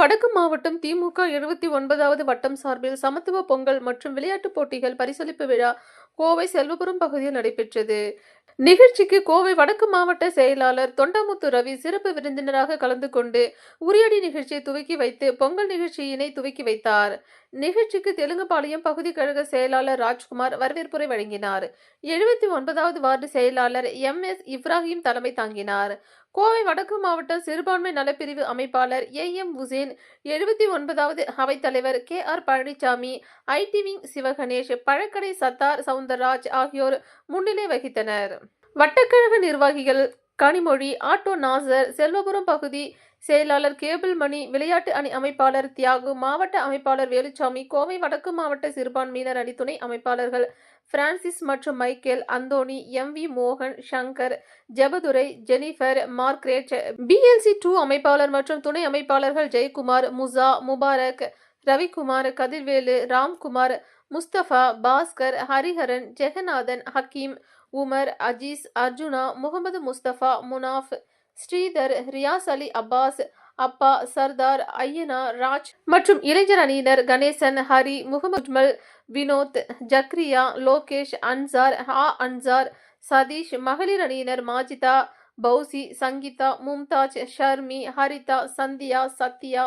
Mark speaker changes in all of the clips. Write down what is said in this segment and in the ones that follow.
Speaker 1: வடக்கு மாவட்டம் திமுக எழுபத்தி ஒன்பதாவது வட்டம் சார்பில் சமத்துவ பொங்கல் மற்றும் விளையாட்டுப் போட்டிகள் பரிசளிப்பு விழா கோவை செல்வபுரம் பகுதியில் நடைபெற்றது. நிகழ்ச்சிக்கு கோவை வடக்கு மாவட்ட செயலாளர் தொண்டாமுத்து ரவி சிறப்பு விருந்தினராக கலந்து கொண்டு உரியடி நிகழ்ச்சியை துவக்கி வைத்து பொங்கல் நிகழ்ச்சியினை துவக்கி வைத்தார். நிகழ்ச்சிக்கு தெலுங்குபாளையம் பகுதி கழக செயலாளர் ராஜ்குமார் வரவேற்புரை வழங்கினார். எழுபத்தி ஒன்பதாவது வார்டு செயலாளர் எம் எஸ் இப்ராஹிம் தலைமை தாங்கினார். கோவை வடக்கு மாவட்ட சிறுபான்மை நலப்பிரிவு அமைப்பாளர் ஏ எம் உசேன் எழுபத்தி ஒன்பதாவது அவைத்தலைவர் K R Palaniswami IT wing Sivaganesh பழக்கடை Sattar Soundararaj ஆகியோர் முன்னிலை வகித்தனர். வட்டக்கழக நிர்வாகிகள் கனிமொழி ஆட்டோ நாசர் செல்வபுரம் பகுதி செயலாளர் கேபிள் மணி விளையாட்டு அணி அமைப்பாளர் தியாகு மாவட்ட அமைப்பாளர் வேலுச்சாமி கோவை வடக்கு மாவட்ட சிறுபான்மையினர் அணி துணை அமைப்பாளர்கள் பிரான்சிஸ் மற்றும் மைக்கேல் அந்தோணி எம் வி மோகன் Shankar Jebadurai Jennifer Margaret BLC two அமைப்பாளர் மற்றும் துணை அமைப்பாளர்கள் ஜெயக்குமார் முசா முபாரக் ரவிக்குமார் கதிர்வேலு ராம்குமார் முஸ்தபா பாஸ்கர் ஹரிஹரன் ஜெகநாதன் ஹக்கீம் உமர் அஜீஸ் அர்ஜுனா முகமது முஸ்தபா முனாஃப் ஸ்ரீதர் ரியாஸ் அலி அப்பாஸ் அப்பா சர்தார் ஐயனா ராஜ் மற்றும் இளைஞர் அணியினர் கணேசன் ஹரி முகமது வினோத் ஜக்ரியா லோகேஷ் அன்சார் ஹா அன்சார் சதீஷ் மகளிர் அணியினர் மாஜிதா பௌசி சங்கீதா மும்தாஜ் ஷர்மி ஹரிதா சந்தியா சத்யா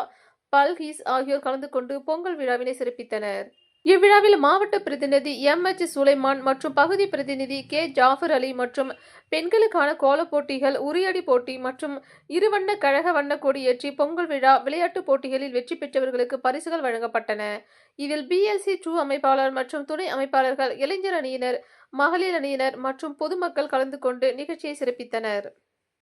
Speaker 1: பல்ஹீஸ் ஆகியோர் கலந்து கொண்டு பொங்கல் விழாவினை சிறப்பித்தனர். இவ்விழாவில் மாவட்ட பிரதிநிதி எம் எச் சுலைமான் மற்றும் பகுதி பிரதிநிதி கே ஜாஃபர் அலி மற்றும் பெண்களுக்கான கோலப் போட்டிகள் உரியடி போட்டி மற்றும் இருவண்ண கழக வண்ண கொடியேற்றி பொங்கல் விழா விளையாட்டுப் போட்டிகளில் வெற்றி பெற்றவர்களுக்கு பரிசுகள் வழங்கப்பட்டன. இதில் பிஎல்சி டூ அமைப்பாளர் மற்றும் துணை அமைப்பாளர்கள் இளைஞர் அணியினர் மகளிர் அணியினர் மற்றும் பொதுமக்கள் கலந்து கொண்டு நிகழ்ச்சியை சிறப்பித்தனர்.